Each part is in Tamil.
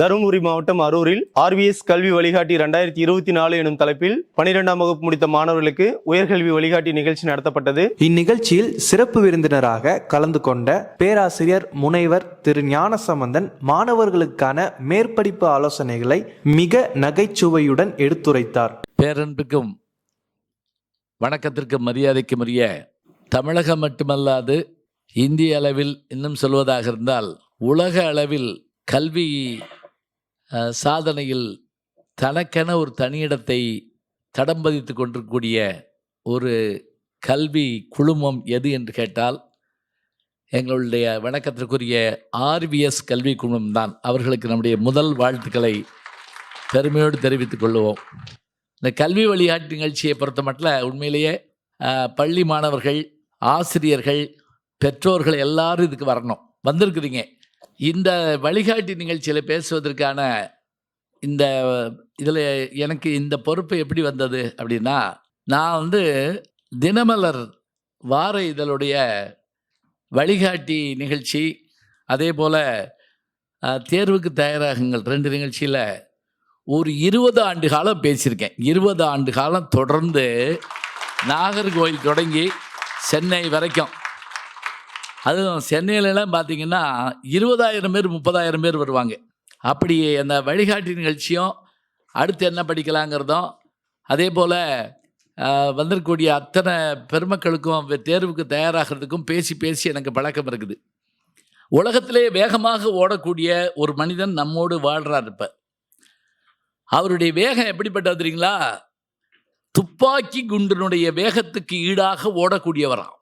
தருமபுரி மாவட்டம் அரூரில் ஆர்விஎஸ் கல்வி வழிகாட்டி இரண்டாயிரத்தி இருபத்தி நாலு எனும் தலைப்பில் பனிரெண்டாம் வகுப்பு முடித்த மாணவர்களுக்கு உயர்கல்வி வழிகாட்டி நிகழ்ச்சி நடத்தப்பட்டது. இந்நிகழ்ச்சியில் சிறப்பு விருந்தினராக கலந்து கொண்ட பேராசிரியர் முனைவர் திரு ஞானசம்பந்தன் மாணவர்களுக்கான மேற்படிப்பு ஆலோசனைகளை மிக நகைச்சுவையுடன் எடுத்துரைத்தார். பேரன்புக்கும் வணக்கத்திற்கும் மரியாதைக்கும் உரிய தமிழகம் மட்டுமல்லாது இந்திய அளவில் இன்னும் சொல்வதாக இருந்தால் உலக அளவில் கல்வி சாதனையில் தனக்கென ஒரு தனியிடத்தை தடம் பதித்து கொண்டிருக்கக்கூடிய ஒரு கல்வி குழுமம் எது என்று கேட்டால் எங்களுடைய வணக்கத்திற்குரிய ஆர்விஎஸ் கல்வி குழுமம் தான். அவர்களுக்கு நம்முடைய முதல் வாழ்த்துக்களை பெருமையோடு தெரிவித்துக் கொள்வோம். இந்த கல்வி வழிகாட்டு நிகழ்ச்சியை பொறுத்த மட்டும் உண்மையிலேயே பள்ளி மாணவர்கள் ஆசிரியர்கள் பெற்றோர்கள் எல்லாரும் இதுக்கு வரணும். வந்திருக்குறீங்க. இந்த வழிகாட்டி நிகழ்ச்சியில் பேசுவதற்கான இந்த இதில் எனக்கு இந்த பொறுப்பு எப்படி வந்தது அப்படின்னா நான் வந்து தினமலர் வார இதழுடைய வழிகாட்டி நிகழ்ச்சி அதே போல் தேர்வுக்கு தயாராகுங்கள் ரெண்டு நிகழ்ச்சியில் ஒரு இருபது ஆண்டு காலம் பேசியிருக்கேன். இருபது ஆண்டு காலம் தொடர்ந்து நாகர்கோவில் தொடங்கி சென்னை வரைக்கும். அதுவும் சென்னையிலலாம் பார்த்தீங்கன்னா இருபதாயிரம் பேர் முப்பதாயிரம் பேர் வருவாங்க. அப்படி அந்த வழிகாட்டி நிகழ்ச்சியும் அடுத்து என்ன படிக்கலாங்கிறதும் அதே போல் வந்திருக்கக்கூடிய அத்தனை பெருமக்களுக்கும் தேர்வுக்கு தயாராகிறதுக்கும் பேசி பேசி எனக்கு பழக்கம் இருக்குது. உலகத்திலே வேகமாக ஓடக்கூடிய ஒரு மனிதன் நம்மோடு வாழ்கிறார் இப்போ. அவருடைய வேகம் எப்படிப்பட்டது தெரியுங்களா? துப்பாக்கி குண்டினுடைய வேகத்துக்கு ஈடாக ஓடக்கூடியவராம்.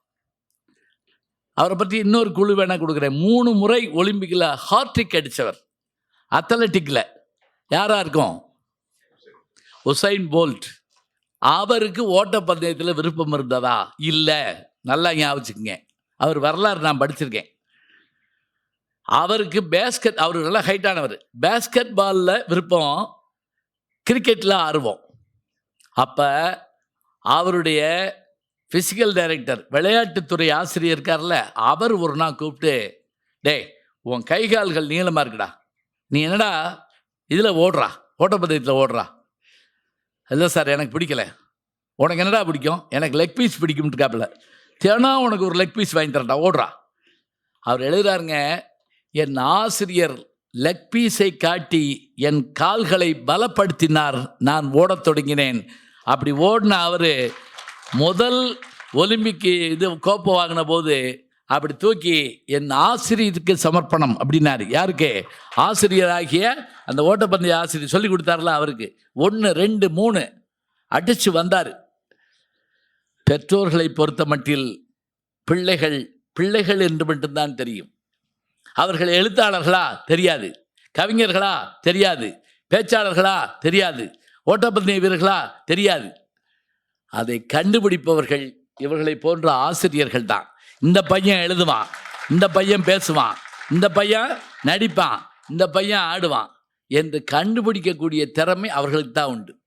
அவரை பற்றி இன்னொரு குழு வேணால் கொடுக்குறேன். மூணு முறை ஒலிம்பிக்கில் ஹார்ட்ரிக் அடித்தவர் அத்லட்டிக்கில் யாராக இருக்கும்? உசைன் போல்ட் அவருக்கு ஓட்டப்பந்தயத்தில் விருப்பம் இருந்ததா? இல்லை. நல்லா ஞாபகம் அவர் வரலாறு நான் படிச்சிருக்கேன். அவருக்கு பேஸ்கெட் அவர் நல்லா ஹைட்டானவர் பேஸ்கெட் பாலில் விருப்பம் கிரிக்கெட்டில் ஆர்வம். அப்போ அவருடைய ஃபிசிக்கல் டைரக்டர் விளையாட்டுத்துறை ஆசிரியர் இருக்கார்ல அவர் ஒரு நாள் கூப்பிட்டு டேய் உன் கை கால்கள் நீளமாக இருக்குடா. நீ என்னடா இதில் ஓடுறா ஓட்டப்பந்தயத்தில் ஓடுறா? இல்லை சார் எனக்கு பிடிக்கல. உனக்கு என்னடா பிடிக்கும்? எனக்கு லெக் பீஸ் பிடிக்கும்ட்டுக்காப்புல தினம் உனக்கு ஒரு லெக் பீஸ் வாங்கி தரட்டா ஓடுறா. அவர் எழுதுறாருங்க என் ஆசிரியர் லெக் பீஸை காட்டி என் கால்களை பலப்படுத்தினார் நான் ஓடத் தொடங்கினேன். அப்படி ஓடின அவர் முதல் ஒலிம்பிக்கு இது கோப்பை வாங்கின போது அப்படி தூக்கி என் ஆசிரியருக்கு சமர்ப்பணம் அப்படின்னாரு. யாருக்கு? ஆசிரியராகிய அந்த ஓட்டப்பந்தய ஆசிரியர் சொல்லி கொடுத்தாருல அவருக்கு. ஒன்று ரெண்டு மூணு. அடித்து வந்தார். பெற்றோர்களை பொறுத்த மட்டில் பிள்ளைகள் பிள்ளைகள் என்று மட்டும்தான் தெரியும். அவர்கள் எழுத்தாளர்களா? தெரியாது. கவிஞர்களா? தெரியாது. பேச்சாளர்களா? தெரியாது. ஓட்டப்பந்தய வீரர்களா? தெரியாது. அதை கண்டுபிடிப்பவர்கள் இவர்களை போன்ற ஆசிரியர்கள் தான் இந்த பையன் எழுதுவான் இந்த பையன் பேசுவான் இந்த பையன் நடிப்பான் இந்த பையன் ஆடுவான் என்று கண்டுபிடிக்கக்கூடிய திறமை அவர்களுக்கு தான் உண்டு.